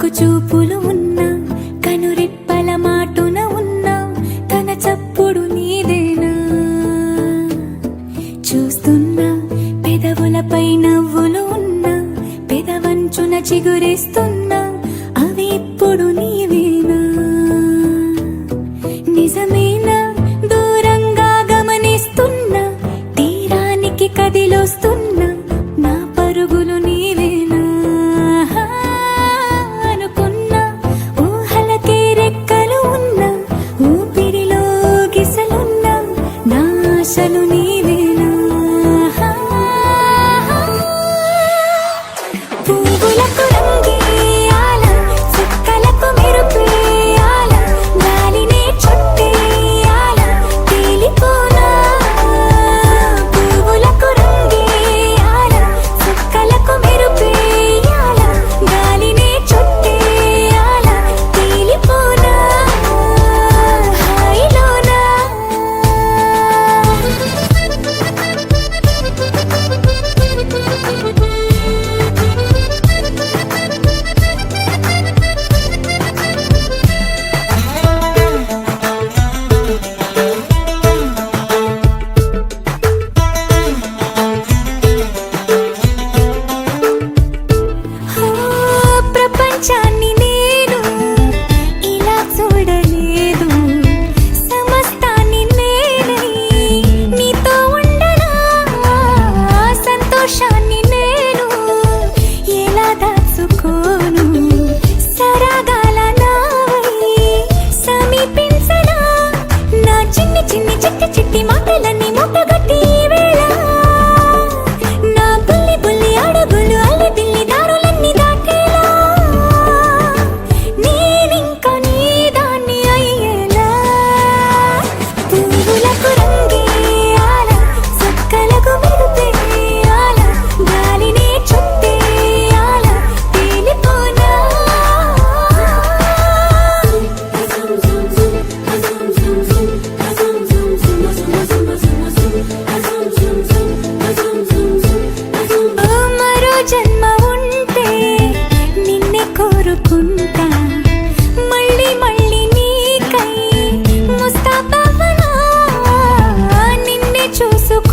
కాకు చూపులు ఉన్న కనురిప్పల మాటున ఉన్న తన చప్పుడు నీదేనా? చూస్తున్న పెదవులపై నవ్వులు ఉన్న పెదవంచున చిగురిస్తున్నా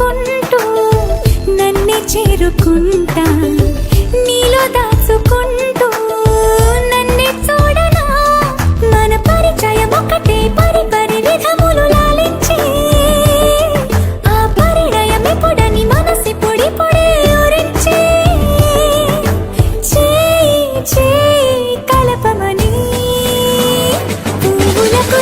దాచుకుంటూ నన్నే చేరుకుంటా. నీలో దాచుకుంటూ నన్నే చూడనా? మన పరిచయం ఒకటే పరి పరి విధములు లాలించి. ఆ పరిణయం ఎప్పుడని మనసి పొడి పొడి చే చే కలపమని పువ్వులకు